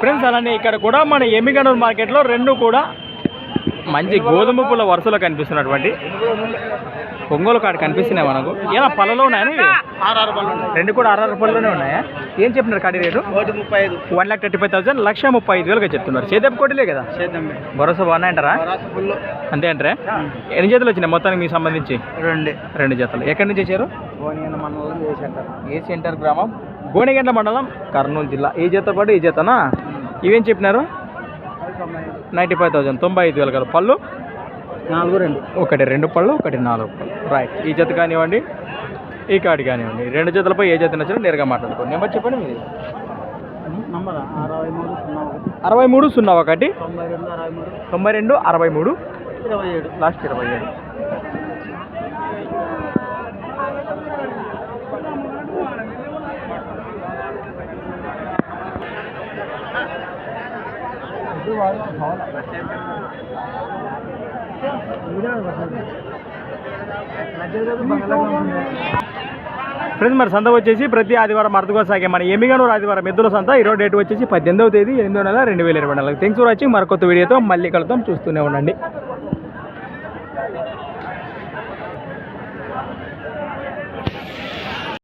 Friends అలానే ఇక్కడ కూడా మన ఎమ్మిగనూరు మార్కెట్లో రెండు కూడా మంచి గోధుమ పూల వరుసలో కనిపిస్తున్నటువంటి ఒంగోలు కాడ కనిపిస్తున్నాయి మనకు. ఏనా పళ్ళలో ఉన్నాయా రెండు కూడా ఆరు పళ్ళలోనే ఉన్నాయా? ఏం చెప్పినారు కాడి rate? One lakh thirty five thousand లక్ష ముప్పై ఐదు వేలుగా చెప్తున్నారు. చేదెప్ప కోటిలే కదా? భరోసా బాగున్నాయి అంటారా? అంతే అంటారా? ఎన్ని జతలు వచ్చినాయి మొత్తానికి మీకు సంబంధించి? రెండు. రెండు జతలు. ఎక్కడి నుంచి వచ్చారు? ఏ సెంటర్. గ్రామం? గోనెగండ్ల మండలం కర్నూలు జిల్లా. ఈ జత పాటు ఈ జతనా? ఇవేం చెప్పినారు? Ninety five thousand. తొంభై ఐదు వేలు కదా పళ్ళు? నాలుగు రెండు. ఒకటి రెండు పళ్ళు ఒకటి నాలుగు పళ్ళు. రైట్ ఈ జత కానివ్వండి ఈ కాడి కానివ్వండి. రెండు జతలపై ఏ జత నచ్చినా నేరుగా మాట్లాడుకోండి. నెంబర్ చెప్పండి మీది. నంబర్? అరవై మూడు సున్నా ఒకటి. తొంభై రెండు అరవై మూడు. లాస్ట్ ఇరవై ఏడు. ఫ్రెండ్స్ మరి సంత వచ్చేసి ప్రతి ఆదివారం అర్థగా సాగే మన ఎమిగనూరు ఆదివారం ఎద్దుల సంత. ఈరోజు డేట్ వచ్చేసి పద్దెనిమిదవ తేదీ ఎనిమిదో నెల రెండు వేల ఇరవై నాలుగు. థ్యాంక్స్ ఫర్ వాచింగ్ మరొక వీడియోతో మళ్ళీ కలుద్దాం. చూస్తూనే ఉండండి.